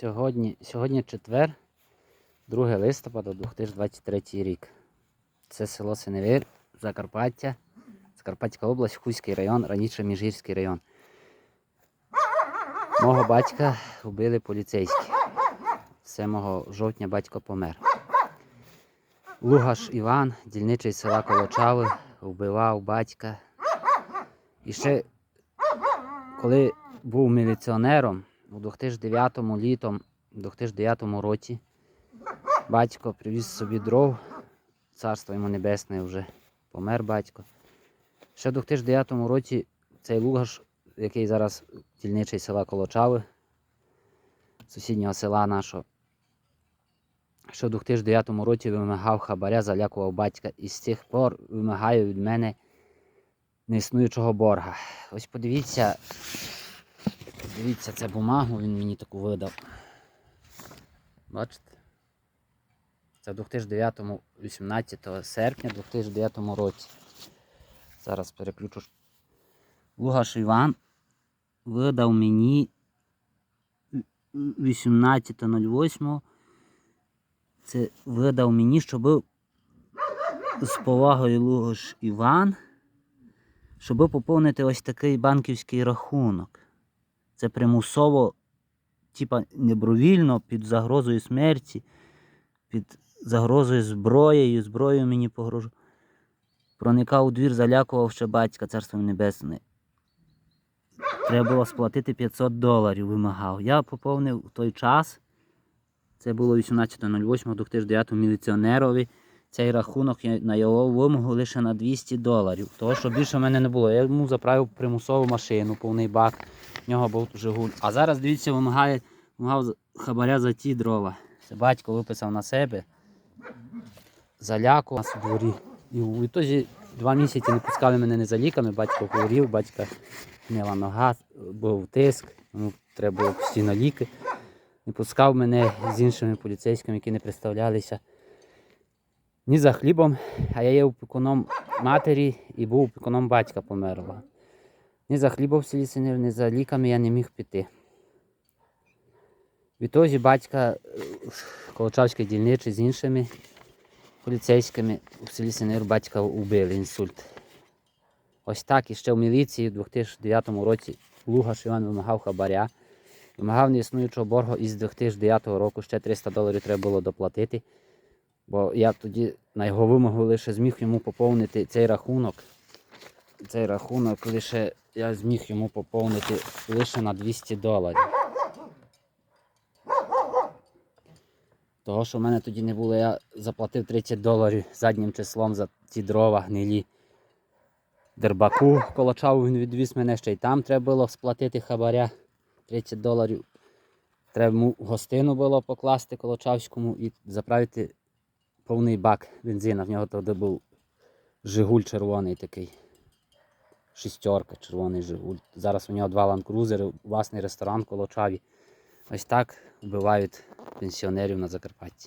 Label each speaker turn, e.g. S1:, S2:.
S1: Сьогодні, сьогодні четвер, 2 листопада 2023 рік. Це село Синевир, Закарпаття, Закарпатська область, Хуський район, раніше Міжгірський район. Мого батька вбили поліцейські. 7 жовтня батько помер. Лугаш Іван, дільничий села Колочави, вбивав батька. І ще коли був міліціонером у 2009 літом, у 2009 році, батько привіз собі дров, царство йому небесне вже помер батько. Ще у 2009 році цей Лугаш, який зараз дільничий села Колочави, сусіднього села нашого, що у 2009 році вимагав хабаря, залякував батька і з тих пор вимагає від мене неіснуючого борга. Ось подивіться, Дивіться, це бумагу він мені таку видав. Бачите? Це в 2009, 18 серпня 2009 році. Зараз переключу. Лугаш Іван видав мені 18.08. Це видав мені, щоб з повагою Лугаш Іван, щоб поповнити ось такий банківський рахунок. Це примусово, типа добровільно, під загрозою смерті, під загрозою зброєю, зброєю мені погрожував. Проникав у двір, залякував ще батька, царство небесне. Треба було сплатити 500 доларів, вимагав. Я поповнив в той час, це було 18.08.2009 міліціонерові. Цей рахунок на його вимогу лише на 200 доларів. Того, що більше в мене не було. Я йому заправив примусову машину, повний бак. В нього був Жигуль. А зараз, дивіться, вимагає вимагав хабаря за ті дрова. Це батько виписав на себе, залякував нас у дворі. І в ітозі два місяці не пускали мене не за ліками, батько хворів, батька гнила нога, був тиск, йому треба було постійно ліки. Не пускав мене з іншими поліцейськими, які не представлялися ні за хлібом, а я є опікуном матері і був опікуном батька померлого. Ні за хлібом в селі ні за ліками я не міг піти. Відтоді батька е, Колочавський дільничий з іншими поліцейськими у селі Синир батька убили інсульт. Ось так і ще в міліції у 2009 році Лугаш Іван вимагав хабаря. Вимагав неіснуючого боргу із 2009 року ще 300 доларів треба було доплатити. Бо я тоді на його вимогу лише зміг йому поповнити цей рахунок. Цей рахунок лише я зміг йому поповнити лише на 200 доларів. Того, що в мене тоді не було, я заплатив 30 доларів заднім числом за ті дрова гнилі. Дербаку колочав, він відвіз мене ще й там треба було сплатити хабаря 30 доларів. Треба гостину було покласти Колочавському і заправити повний бак бензина. В нього тоді був Жигуль червоний такий. Шістерка, червоний Жигуль. Зараз у нього два ланкрузери, власний ресторан в Колочаві. Ось так вбивають пенсіонерів на Закарпатті.